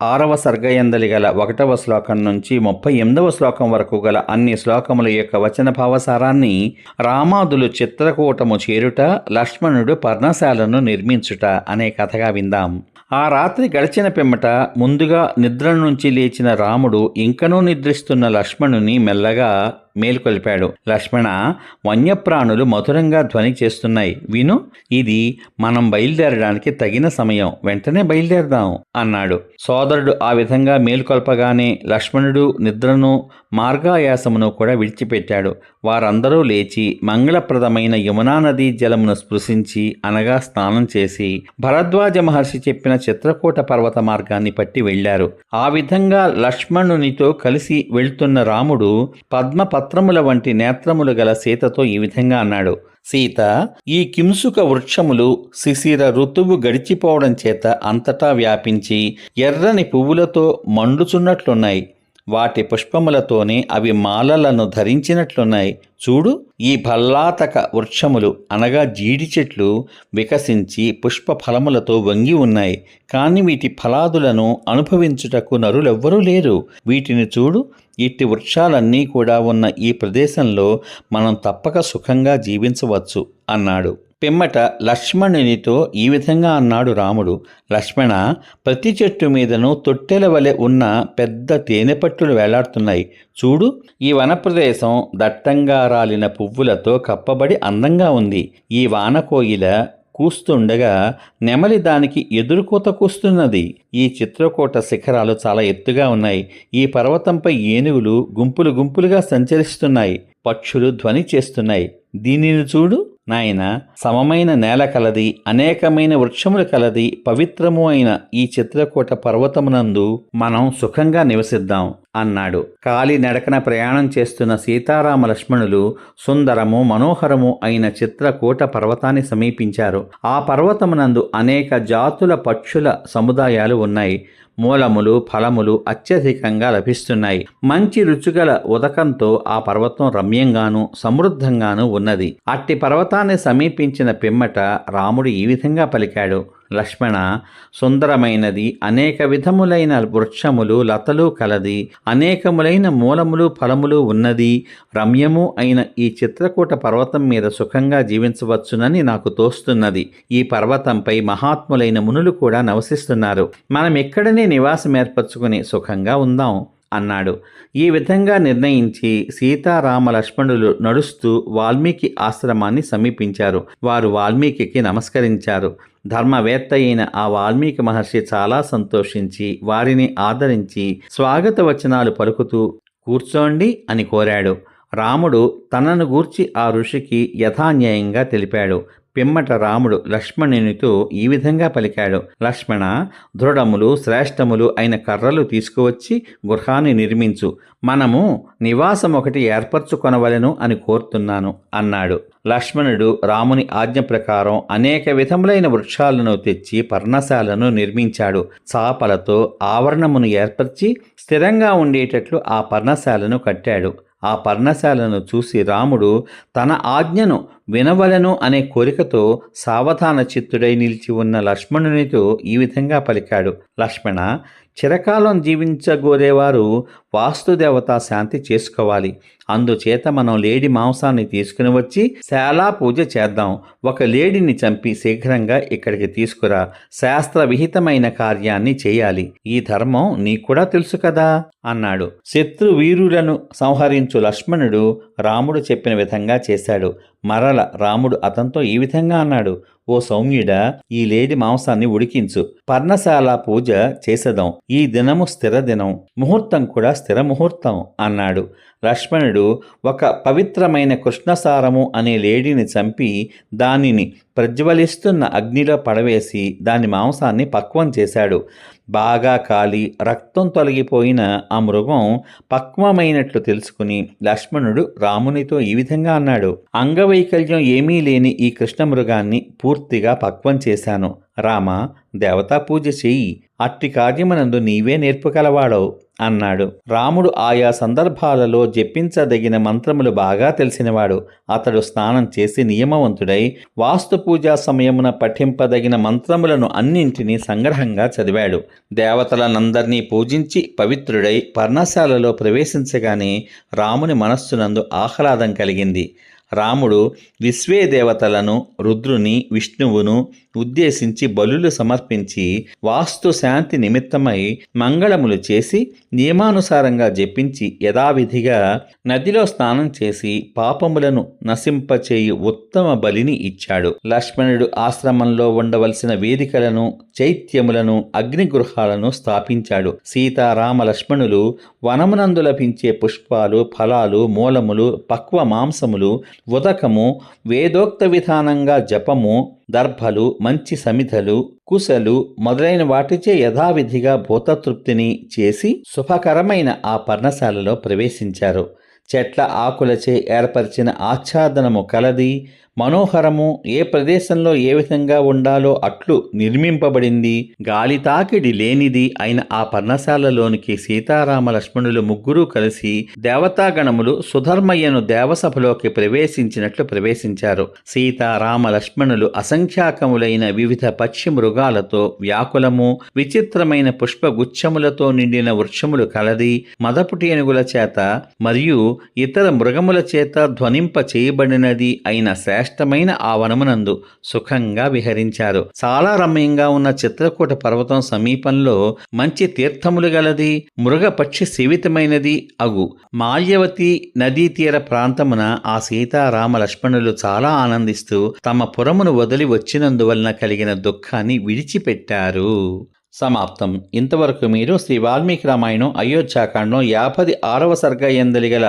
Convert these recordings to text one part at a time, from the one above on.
ఆరవ సర్గయందలి గల ఒకటవ శ్లోకం నుంచి ముప్పై ఎనిమిదవ శ్లోకం వరకు గల అన్ని శ్లోకముల యొక్క వచన భావసారాన్ని రామాదులు చిత్రకూటము చేరుట లక్ష్మణుడు పర్ణశాలను నిర్మించుట అనే కథగా విందాం. ఆ రాత్రి గడిచిన పిమ్మట ముందుగా నిద్ర నుంచి లేచిన రాముడు ఇంకనూ నిద్రిస్తున్న లక్ష్మణుని మెల్లగా మేలుకొల్పాడు. లక్ష్మణ వన్యప్రాణులు మధురంగా ధ్వని చేస్తున్నాయి. విను ఇది మనం బయలుదేరడానికి తగిన సమయం. వెంటనే బయలుదేరదాం అన్నాడు. సోదరుడు ఆ విధంగా మేలుకొల్పగానే లక్ష్మణుడు నిద్రను మార్గాయాసమును కూడా విడిచిపెట్టాడు. వారందరూ లేచి మంగళప్రదమైన యమునా నదీ జలమును స్పృశించి అనగా స్నానం చేసి భరద్వాజ మహర్షి చెప్పిన చిత్రకూట పర్వత మార్గాన్ని పట్టి వెళ్ళారు ఆ విధంగా లక్ష్మణునితో కలిసి వెళ్తున్న రాముడు పద్మ పత్రముల వంటి నేత్రములు గల సీతతో ఈ విధంగా అన్నాడు. సీత ఈ కింసుక వృక్షములు శిశిర ఋతువు గడిచిపోవడం చేత అంతటా వ్యాపించి ఎర్రని పువ్వులతో మండుచున్నట్లున్నాయి. వాటి పుష్పములతోనే అవి మాలలను ధరించినట్లున్నాయి. చూడు ఈ భల్లాతక వృక్షములు అనగా జీడి చెట్లు వికసించి పుష్ప ఫలములతో వంగి ఉన్నాయి. కానీ వీటి ఫలాదులను అనుభవించుటకు నరులెవ్వరూ లేరు. వీటిని చూడు ఇట్టి వృక్షాలన్నీ కూడా ఉన్న ఈ ప్రదేశంలో మనం తప్పక సుఖంగా జీవించవచ్చు అన్నాడు. పిమ్మట లక్ష్మణునితో ఈ విధంగా అన్నాడు రాముడు లక్ష్మణ ప్రతి చెట్టు మీదను తొట్టెల వలె ఉన్న పెద్ద తేనెపట్టులు వేలాడుతున్నాయి. చూడు ఈ వనప్రదేశం దట్టంగా రాలిన పువ్వులతో కప్పబడి అందంగా ఉంది. ఈ వానకోయిల కూస్తుండగా నెమలి దానికి ఎదురుకోత కూస్తున్నది. ఈ చిత్రకూట శిఖరాలు చాలా ఎత్తుగా ఉన్నాయి. ఈ పర్వతంపై ఏనుగులు గుంపులు గుంపులుగా సంచరిస్తున్నాయి. పక్షులు ధ్వని చేస్తున్నాయి. దీనిని చూడు. నాయన సమమైన నేల కలది అనేకమైన వృక్షములు కలది పవిత్రము అయిన ఈ చిత్రకూట పర్వతమునందు మనం సుఖంగా నివసిద్దాం. అన్నాడు. కాలి నడకన ప్రయాణం చేస్తున్న సీతారామ లక్ష్మణులు సుందరము మనోహరము అయిన చిత్రకూట పర్వతాన్ని సమీపించారు. ఆ పర్వతమునందు అనేక జాతుల పక్షుల సముదాయాలు ఉన్నాయి. మూలములు ఫలములు అత్యధికంగా లభిస్తున్నాయి. మంచి రుచిగల ఉదకంతో ఆ పర్వతం రమ్యంగాను సమృద్ధంగాను ఉన్నది. అట్టి పర్వతాన్ని సమీపించిన పిమ్మట రాముడు ఈ విధంగా పలికాడు. లక్ష్మణ సుందరమైనది అనేక విధములైన వృక్షములు లతలు కలది అనేకములైన మూలములు ఫలములు ఉన్నది. రమ్యము అయిన ఈ చిత్రకూట పర్వతం మీద సుఖంగా జీవించవచ్చునని నాకు తోస్తున్నది. ఈ పర్వతంపై మహాత్ములైన మునులు కూడా నివసిస్తున్నారు. మనం ఇక్కడనే నివాసం ఏర్పరచుకుని సుఖంగా ఉందాం. అన్నాడు. ఈ విధంగా నిర్ణయించి సీతారామ లక్ష్మణులు నడుస్తూ వాల్మీకి ఆశ్రమాన్ని సమీపించారు. వారు వాల్మీకి నమస్కరించారు. ధర్మవేత్త అయిన ఆ వాల్మీకి మహర్షి చాలా సంతోషించి వారిని ఆదరించి స్వాగత వచనాలు పలుకుతూ కూర్చోండి అని కోరాడు. రాముడు తనను గూర్చి ఆ ఋషికి యథాన్యాయంగా తెలిపాడు. పిమ్మట రాముడు లక్ష్మణునితో ఈ విధంగా పలికాడు. లక్ష్మణ దృఢములు శ్రేష్టములు అయిన కర్రలు తీసుకువచ్చి గృహాన్ని నిర్మించు. మనము నివాసం ఒకటి ఏర్పరచుకొనవలెను అని కోరుతున్నాను అన్నాడు. లక్ష్మణుడు రాముని ఆజ్ఞ ప్రకారం అనేక విధములైన వృక్షాలను తెచ్చి పర్ణశాలను నిర్మించాడు. చాపలతో ఆవరణమును ఏర్పరిచి స్థిరంగా ఉండేటట్లు ఆ పర్ణశాలను కట్టాడు. ఆ పర్ణశాలను చూసి రాముడు తన ఆజ్ఞను వినవలను అనే కోరికతో సావధాన చిత్తుడై నిలిచి ఉన్న లక్ష్మణునితో ఈ విధంగా పలికాడు. లక్ష్మణ చిరకాలం జీవించగోరేవారు వాస్తుదేవత శాంతి చేసుకోవాలి. అందుచేత మనం లేడి మాంసాన్ని తీసుకుని వచ్చి శాలా పూజ చేద్దాం. ఒక లేడిని చంపి శీఘ్రంగా ఇక్కడికి తీసుకురా. శాస్త్ర విహితమైన కార్యాన్ని చేయాలి. ఈ ధర్మం నీకు కూడా తెలుసు కదా? అన్నాడు. శత్రు వీరులను సంహరించు లక్ష్మణుడు రాముడు చెప్పిన విధంగా చేశాడు. మరల రాముడు అతనితో ఈ విధంగా అన్నాడు. ఓ సౌమ్యుడ ఈ లేడి మాంసాన్ని ఉడికించు. పర్ణశాల పూజ చేసదాం. ఈ దినము స్థిర దినం. ముహూర్తం కూడా స్థిర ముహూర్తం అన్నాడు. లక్ష్మణుడు ఒక పవిత్రమైన కృష్ణసారము అనే లేడీని చంపి దానిని ప్రజ్వలిస్తున్న అగ్నిలో పడవేసి దాని మాంసాన్ని పక్వం చేశాడు. బాగా కాలి రక్తం తొలగిపోయిన ఆ మృగం పక్వమైనట్లు తెలుసుకుని లక్ష్మణుడు రామునితో ఈ విధంగా అన్నాడు అంగవైకల్యం ఏమీ లేని ఈ కృష్ణ మృగాన్ని పూర్తిగా పక్వం చేశాను. రామ దేవతా పూజ చెయ్యి. అట్టి కార్యమునందు నీవే నేర్పుగలవాడవు. అన్నాడు. రాముడు ఆయా సందర్భాలలో జపించదగిన మంత్రములు బాగా తెలిసినవాడు. అతడు స్నానం చేసి నియమవంతుడై వాస్తు పూజా సమయమున పఠింపదగిన మంత్రములను అన్నింటినీ సంగ్రహంగా చదివాడు. దేవతలనందరినీ పూజించి పవిత్రుడై పర్ణశాలలో ప్రవేశించగానే రాముని మనస్సునందు ఆహ్లాదం కలిగింది. రాముడు విశ్వే దేవతలను రుద్రుని విష్ణువును ఉద్దేశించి బలులు సమర్పించి వాస్తు శాంతి నిమిత్తమై మంగళములు చేసి నియమానుసారంగా జపించి యథావిధిగా నదిలో స్నానం చేసి పాపములను నశింపచేయు ఉత్తమ బలిని ఇచ్చాడు. లక్ష్మణుడు ఆశ్రమంలో ఉండవలసిన వేదికలను చైత్యములను అగ్నిగృహాలను స్థాపించాడు. సీతారామ లక్ష్మణులు వనమునందు లభించే పుష్పాలు ఫలాలు మూలములు పక్వ మాంసములు ఉదకము వేదోక్త విధానంగా జపము దర్భలు మంచి సమిధలు కుశలు మొదలైన వాటిచే యథావిధిగా భూతతృప్తిని చేసి శుభకరమైన ఆ పర్ణశాలలో ప్రవేశించారు. చెట్ల ఆకులచే ఏర్పరిచిన ఆచ్ఛాదనము కలది మనోహరము ఏ ప్రదేశంలో ఏ విధంగా ఉండాలో అట్లు నిర్మింపబడింది. గాలి తాకిడి లేనిది అయిన ఆ పర్ణశాలలోనికి సీతారామ లక్ష్మణులు ముగ్గురూ కలిసి దేవతాగణములు సుధర్మయ్యను దేవసభలోకి ప్రవేశించినట్లు ప్రవేశించారు. సీతారామ లక్ష్మణులు అసంఖ్యాకములైన వివిధ పక్షి మృగాలతో వ్యాకులము విచిత్రమైన పుష్పగుచ్ఛములతో నిండిన వృక్షములు కలది మదపుటి ఏనుగుల చేత మరియు ఇతర మృగముల చేత ధ్వనింప చేయబడినది అయిన శ్రేష్టమైన ఆ వనమునందు సుఖంగా విహరించారు. చాలా రమ్యంగా ఉన్న చిత్రకూట పర్వతం సమీపంలో మంచి తీర్థములు గలది మృగపక్షి సేవితమైనది అగు. మాల్యవతి నదీ తీర ప్రాంతమున ఆ సీతారామ లక్ష్మణులు చాలా ఆనందిస్తూ తమ పురమును వదిలి వచ్చినందువలన కలిగిన దుఃఖాన్ని విడిచిపెట్టారు. సమాప్తం. ఇంతవరకు మీరు శ్రీ వాల్మీకి రామాయణం అయోధ్యాకాండం యాభై ఆరవ సర్గ ఎందలి గల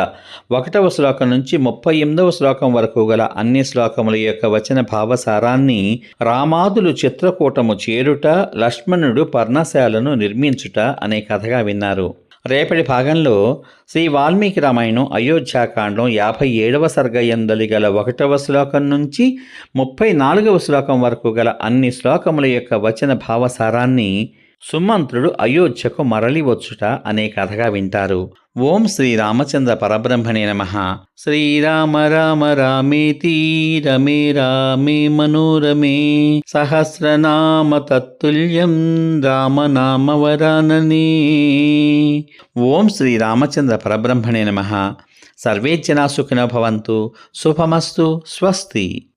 ఒకటవ శ్లోకం నుంచి ముప్పై ఎనిమిదవ శ్లోకం వరకు గల అన్ని శ్లోకముల యొక్క వచన భావసారాన్ని రామాదులు చిత్రకూటము చేరుట లక్ష్మణుడు పర్ణశాలను నిర్మించుట అనే కథగా విన్నారు. రేపటి భాగంలో శ్రీ వాల్మీకి రామాయణం అయోధ్యాకాండం యాభై ఏడవ సర్గయందలి గల ఒకటవ శ్లోకం నుంచి ముప్పై నాలుగవ శ్లోకం వరకు గల అన్ని శ్లోకముల యొక్క వచన భావసారాన్ని సుమంత్రుడు అయోధ్యకు మరలి వచ్చుట అనే కథగా వింటారు. ఓం శ్రీ రామచంద్ర పరబ్రహ్మణే నమ. శ్రీరామ రామ రామేతి రమే రామే మనోరమే. సహస్రనామ తత్తుల్యం రామనామ వరాననే ఓం శ్రీ రామచంద్ర పరబ్రహ్మణే నమ. సర్వే జనా సుఖినో భవంతు. శుభమస్తు. స్వస్తి.